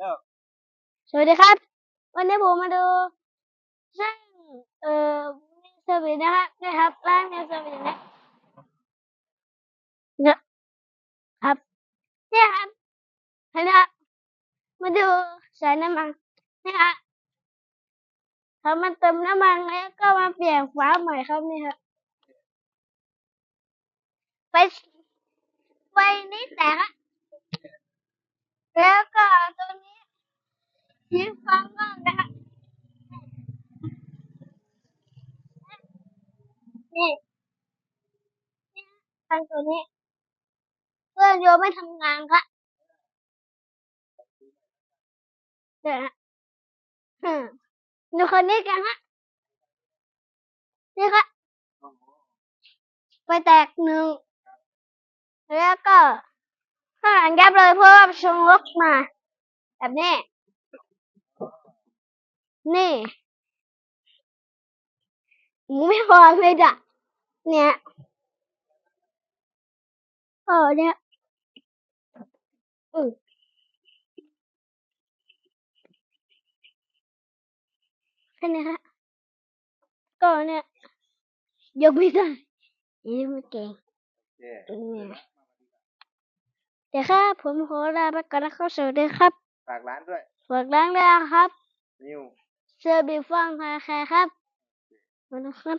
เริ่มสวัสดีครับ วันนี้ผมมาดูซึ่งเอ่อเซอร์วิสนะครับนะครับร้านเซอร์วิสนะนี่ครับเนี่ยครับเห็นไหมครับมาดูสายน้ำมันนี่ครับเขามาเติมน้ำมันแล้วก็มาเปลี่ยนฝาใหม่ครับนี่ครับไฟไฟนี้แตกอะแล้วนี้ทิ้งฟังก่อนนะครับ นี่นี่ทางตัวนี้เครื่อนต์ไม่ทำงานครับเดี๋ยวนะฮึดูคนนี้กันฮะนี่ครับไฟแตกหนึ่งแล้วก็ข้างหลังยับเลยเพราะว่าชงรถมา แบบนี้ นี่หมูไม่พอเลยจ้ะ เนี่ย เออเนี่ยอือแค่นี้ฮะก็เนี่ยยกไม่ได้ยังไม่เก่งโอเคเนี่ยเดี๋ยวครับผมขอลาไปก่อนนะครับสวัสดีครับฝากร้านด้วยฝากร้านด้วยนะครับนิวเซอร์บิฟังคาแคร์ครับขอบคุณครับ